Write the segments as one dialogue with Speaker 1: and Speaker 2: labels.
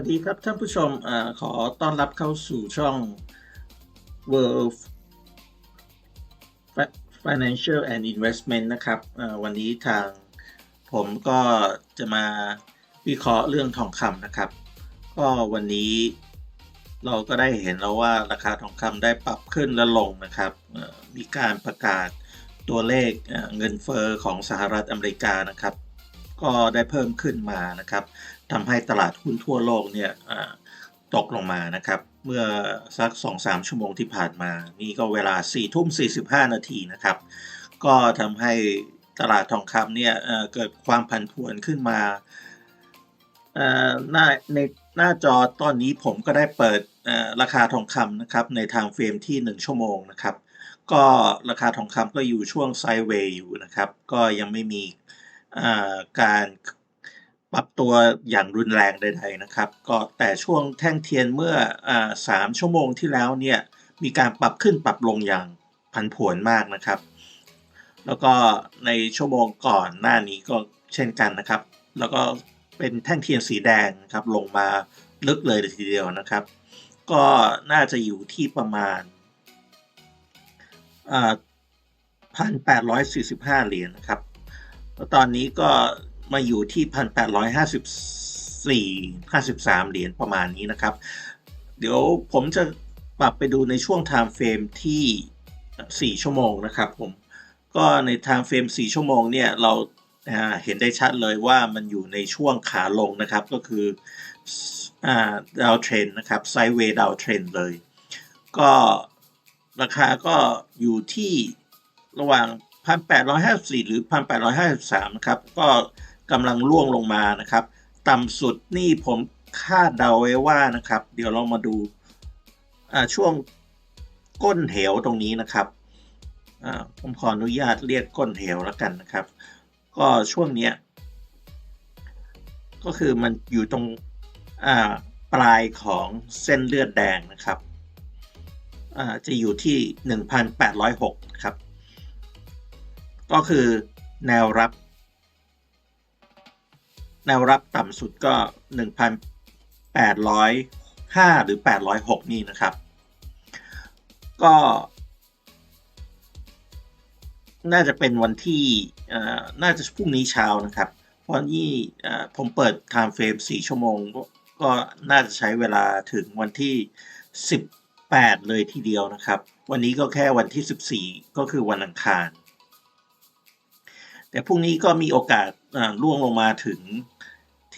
Speaker 1: วัสดีครับท่านผู้ชมอขอต้อนรับเข้าสู่ช่อง World Financial and Investment นะครับวันนี้ทางผมก็จะมาวิเคราะห์เรื่องทองคำนะครับ ก็วันนี้เราก็ได้เห็นแล้วว่าราคาทองคำได้ปรับขึ้นและลงนะครับ มีการประกาศตัวเลขเอ่อเงินเฟอ้อของสหรัฐอเมริกานะครับ ก็ได้เพิ่มขึ้นมานะครับ ทำให้ตลาดหุ้นทั่วโลกเนี่ยตกลงมานะครับ เมื่อสัก 2-3 ชั่วโมงที่ผ่านมา นี่ก็เวลา 4 ทุ่ม 45 นาทีนะครับ ก็ทำให้ตลาดทองคำเนี่ยเเกิดความผันผวนขึ้นมาหน้าในหน้าจอตอนนี้ผมก็ได้เปิดราคาทองคำนะครับในทางเฟรมที่ 1 ชั่วโมงนะครับ ก็ราคาทองคำก็อยู่ช่วงไซด์เวย์อยู่นะครับ ก็ยังไม่มีการ ปรับตัวอย่างรุนแรงใดๆนะครับ ก็แต่ช่วงแท่งเทียนเมื่ออสามชั่วโมงที่แล้วเนี่ยมีการปรับขึ้นปรับลงอย่างผันผวนมากนะครับ แล้วก็ในชั่วโมงก่อนหน้านี้ก็เช่นกันนะครับ แล้วก็เป็นแท่งเทียนสีแดงครับลงมาลึกเลยทีเดียวนะครับ ก็น่าจะอยู่ที่ประมาณพันแปดร้อยสี่สิบห้าเหรียญนะครับแล้วตอนนี้ก็ มาอยู่ที่พันแปดร้อยห้าสิบสี่ห้าสิบสามเหรียญประมาณนี้นะครับ เดี๋ยวผมจะปรับไปดูในช่วง time frame ที่ 4 ชั่วโมงนะครับผม ก็ใน time frame 4 ชั่วโมงเนี่ย เราเห็นได้ชัดเลยว่ามันอยู่ในช่วงขาลงนะครับ ก็คือดาวเทรนนะครับไซด์เวย์ดาวเทรนเลย ก็ราคาก็อยู่ที่ระหว่าง 1,854 หรือ 1,853 นะครับ ก็ กำลังล่วงลงมานะครับ ต่ำสุดนี่ผมคาดเดาไว้ว่านะครับ เดี๋ยวเรามาดูช่วงก้นเหวตรงนี้นะครับผมขออนุญาตเรียกก้นเหวแล้วกันนะครับ ก็ช่วงนี้ก็คือมันอยู่ตรงปลายของเส้นเลือดแดงนะครับจะอยู่ที่ 1,806 ครับ ก็คือแนวรับ แนวรับต่ำสุดก็ 1,805 หรือ 806 นี่นะครับ ก็ น่าจะเป็นวันที่อ่อน่าจะพรุ่งนี้เช้านะครับ เพราะนี่อ่อผมเปิด time frame 4 ชั่วโมงก็ก็น่าจะใช้เวลาถึงวันที่ 18 เลยทีเดียวนะครับ วันนี้ก็แค่วันที่ 14 ก็คือวันอังคารแต่พรุ่งนี้ก็มีโอกาสอ่าล่วงลงมาถึง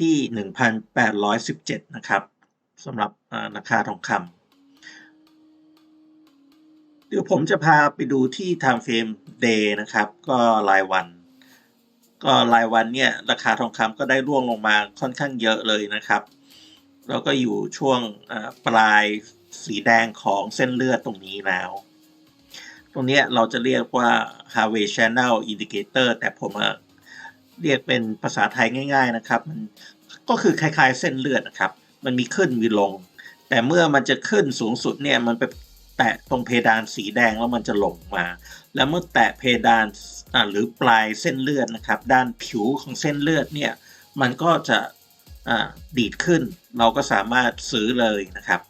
Speaker 1: ที่ 1,817 นะครับสำหรับราคาทองคำเดี๋ยวผมจะพาไปดูที่ time frame day นะครับ ก็รายวัน ก็รายวันเนี่ย ราคาทองคำก็ได้ร่วงลงมาค่อนข้างเยอะเลยนะครับ แล้วก็อยู่ช่วงปลายสีแดงของเส้นเลือดตรงนี้แล้ว ตรงนี้เราจะเรียกว่า Harvey Channel Indicator แต่ผม เรียกเป็นภาษาไทยง่าย ๆนะครับ มันก็คือคล้าย ๆ เส้นเลือดนะครับ มันมีขึ้นมีลง แต่เมื่อมันจะขึ้นสูงสุดเนี่ยมันไปแตะตรงเพดานสีแดงแล้วมันจะลงมา แล้วเมื่อแตะเพดานหรือปลายเส้นเลือดนะครับ ด้านผิวของเส้นเลือดเนี่ยมันก็จะดีดขึ้น เราก็สามารถซื้อเลยนะครับ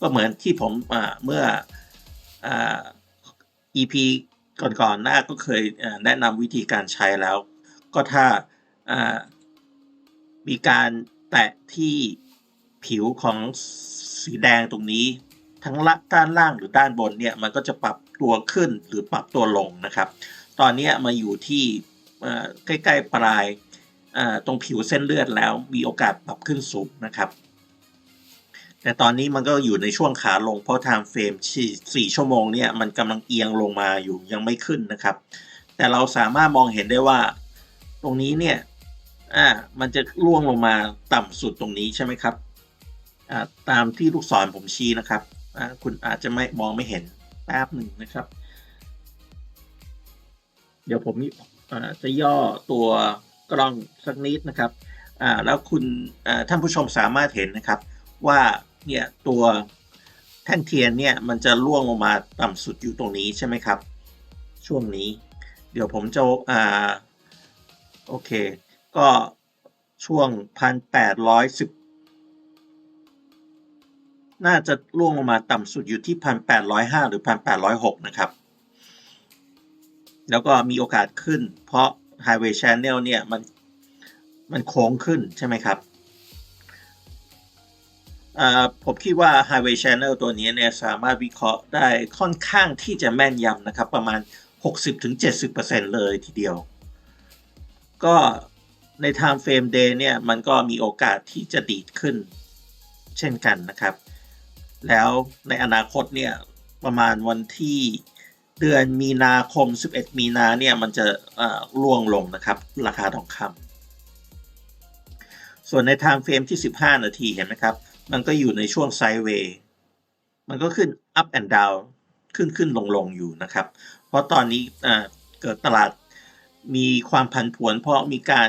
Speaker 1: ก็เหมือนที่ผมเมื่ออ EP ก่อนๆหน้าก็เคยแนะนำวิธีการใช้แล้ว ก็ถ้าามีการแตะที่ผิวของสีแดงตรงนี้ ทั้งละด้านล่างหรือด้านบนเนี่ยมันก็จะปรับตัวขึ้นหรือปรับตัวลงนะครับ ตอนนี้มาอยู่ที่ใกล้ๆปลายตรงผิวเส้นเลือดแล้วมีโอกาสปรับขึ้นสูงนะครับ แต่ตอนนี้มันก็อยู่ในช่วงขาลงเพราะ time frame สี่ชั่วโมงเนี่ยมันกำลังเอียงลงมาอยู่ยังไม่ขึ้นนะครับ แต่เราสามารถมองเห็นได้ว่า ตรงนี้เนี่ยอ่ามันจะล่วงลงมาต่ำสุดตรงนี้ใช่ไหมครับอ่าตามที่ลูกศรผมชี้นะครับอ่าคุณอาจจะไม่มองไม่เห็นแป๊บหนึ่งนะครับ เดี๋ยวผมอ่าจะย่อตัวกล้องสักนิดนะครับอ่าแล้วคุณอ่าท่านผู้ชมสามารถเห็นนะครับ ว่าเนี่ยตัวแท่งเทียนเนี่ยมันจะล่วงลงมาต่ำสุดอยู่ตรงนี้ใช่ไหมครับ ช่วงนี้ เดี๋ยวผมจะอ่า โอเค ก็ช่วงพันแปดร้อยสิบน่าจะร่วงลงมาต่ำสุดอยู่ที่ 1,805 หรือ 1,806 นะครับ แล้วก็มีโอกาสขึ้น เพราะ Highway Channel เนี่ยมันมันโค้งขึ้นใช่ไหมครับอ่าผมคิดว่า Highway Channel ตัวนี้เนี่ยสามารถวิเคราะห์ได้ค่อนข้างที่จะแม่นยำนะครับ ประมาณ 60-70%เลยทีเดียว ก็ใน Time Frame Day เนี่ยมันก็มีโอกาสที่จะดีดขึ้น เช่นกันนะครับ แล้วในอนาคตเนี่ยประมาณวันที่เดือนมีนาคม 11 มีนาเนี่ยมันจะร่วงลงนะครับ ราคาทองคำส่วนใน Time Frame ที่ 15 นาทีเห็นไหมครับ มันก็อยู่ในช่วงไซด์เวย์มันก็ขึ้น up and down ขึ้นขึ้นลงลงอยู่นะครับ เพราะตอนนี้เกิดตลาด มีความผันผวนเพราะมีการ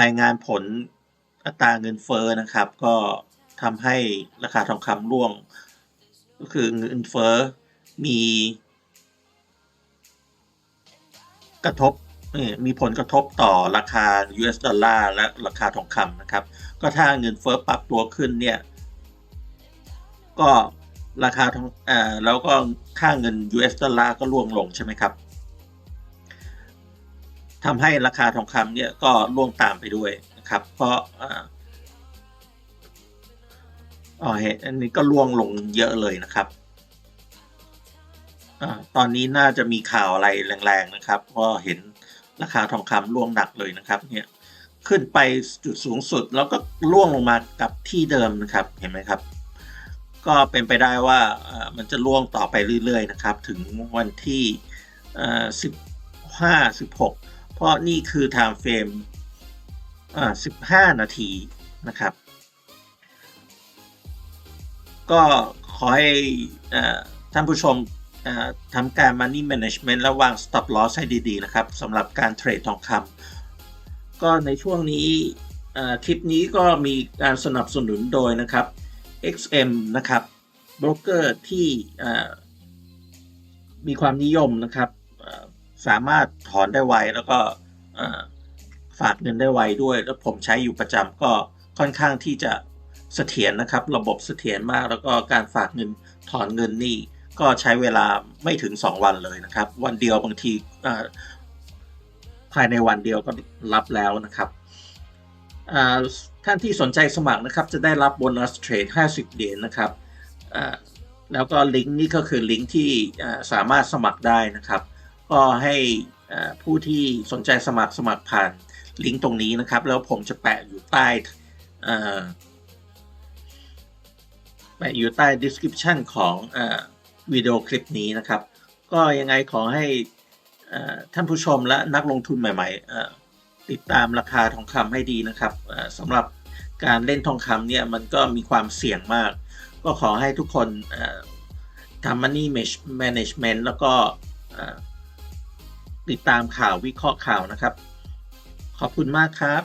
Speaker 1: รายงานผลอัตราเงินเฟ้อนะครับ ก็ทำให้ราคาทองคำร่วง ก็คือเงินเฟ้อมีกระทบมีผลกระทบต่อราคา US ดอลลาร์และราคาทองคำนะครับ ก็ถ้าเงินเฟ้อปรับตัวขึ้นเนี่ย ก็ราคาทองอ่าแล้วก็ค่าเงิน US ดอลลาร์ก็ร่วงลงใช่ไหมครับ ทำให้ราคาทองคำเนี่ยก็ร่วงตามไปด้วยนะครับ เพราะอ๋อเหตุอันนี้ก็ร่วงลงเยอะเลยนะครับอตอนนี้น่าจะมีข่าวอะไรแรงๆนะครับก็เห็นราคาทองคำร่วงหนักเลยนะครับ เนี่ยขึ้นไปจุดสูงสุดแล้วก็ร่วงลงมากับที่เดิมนะครับเห็นไหมครับ ก็เป็นไปได้ว่ามันจะร่วงต่อไปเรื่อยๆนะครับ ถึงวันที่สิบห้าสิบหก เพราะนี่คือ time frame สิบห้านาทีนะครับ ก็ขอให้ท่านผู้ชมทำการ money management และวาง stop loss ให้ดีๆนะครับสำหรับการเทรดทองคำก็ในช่วงนี้คลิปนี้ก็มีการสนับสนุนโดยนะครับ XM นะครับโบรกเกอร์ที่มีความนิยมนะครับ สามารถถอนได้ไวแล้วก็ฝากเงินได้ไวด้วย แล้วผมใช้อยู่ประจำก็ค่อนข้างที่จะเสถียรนะครับ ระบบเสถียรมาก แล้วก็การฝากเงินถอนเงินนี่ก็ใช้เวลาไม่ถึง 2 วันเลยนะครับ วันเดียวบางทีภายในวันเดียวก็รับแล้วนะครับท่านที่สนใจสมัครนะครับ จะได้รับโบนัสเทรด 50 เหรียญนะครับแล้วก็ลิงก์นี่ก็คือลิงก์ที่สามารถสมัครได้นะครับ ก็ให้ผู้ที่สนใจสมัครสมัครผ่านลิงก์ตรงนี้นะครับ แล้วผมจะแปะอยู่ใต้แปะอยู่ใต้ description ของวิดีโอคลิปนี้นะครับ ก็ยังไงขอให้ท่านผู้ชมและนักลงทุนใหม่ๆ ติดตามราคาทองคำให้ดีนะครับสำหรับการเล่นทองคำเนี่ยมันก็มีความเสี่ยงมาก ก็ขอให้ทุกคนทำ money management แล้วก็ ติดตามข่าววิเคราะห์ข่าวนะครับ ขอบคุณมากครับ